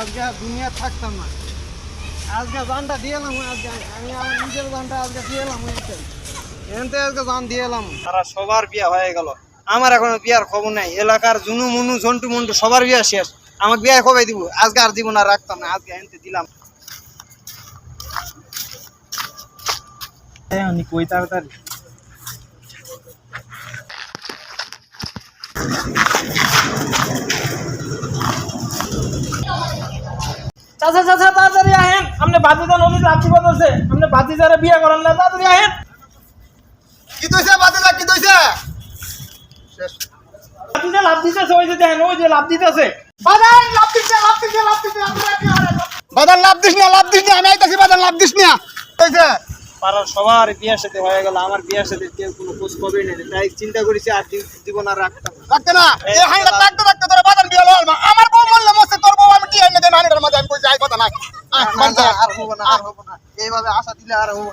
আজকে দুনিয়া থাকতাম না। আজকে জানটা দিয়ে এলাম আজকে আমি আমার নিজের জানটা আজকে দিয়ে এলাম এনতে আজকে জান দিয়ে এলাম। তারা সবার বিয়া হয়ে গেল। আমার এখনও বিয়ার খবর নাই। এলাকার জুনু মুনু ঝন্টু মন্টু সবার বিয়া শেষ। আমাকে বিয়া কবে দিব? আজকে আর দিব না রাখতাম না আজকে এনতে দিলাম। কই তাড়াতাড়ি? চাচা চাচা তাড়াতাড়ি আহেন। আপনি বাতিজা নদীতে আপনি বলছে আপনি বাতিজারে বিয়ে করেন না। তাড়াতাড়ি আহেন। কি দইছে বাতিজা কি দইছে? বাতিজা লাভ দিতেছে ওই যে দেখেন ওই যে লাভ দিতেছে। বাদান লাভ দিছে লাভ দিছে লাভ দিছে বাদান লাভ দিস না লাভ দিস না আমি আইতাছি বাদান লাভ দিস না। কইছে পাড়ার সবার বিয়া সাথে হয়ে গেল আমার বিয়ার সাথে কেউ কোনো খোঁজ খবরই নেই। তাই চিন্তা করেছি আর দিব না রাখতাম রাখতে না। এই হাইলা রাখতে রাখতে কথা নাই। আর হব না আর হব না। এইভাবে আশা দিলে আর হব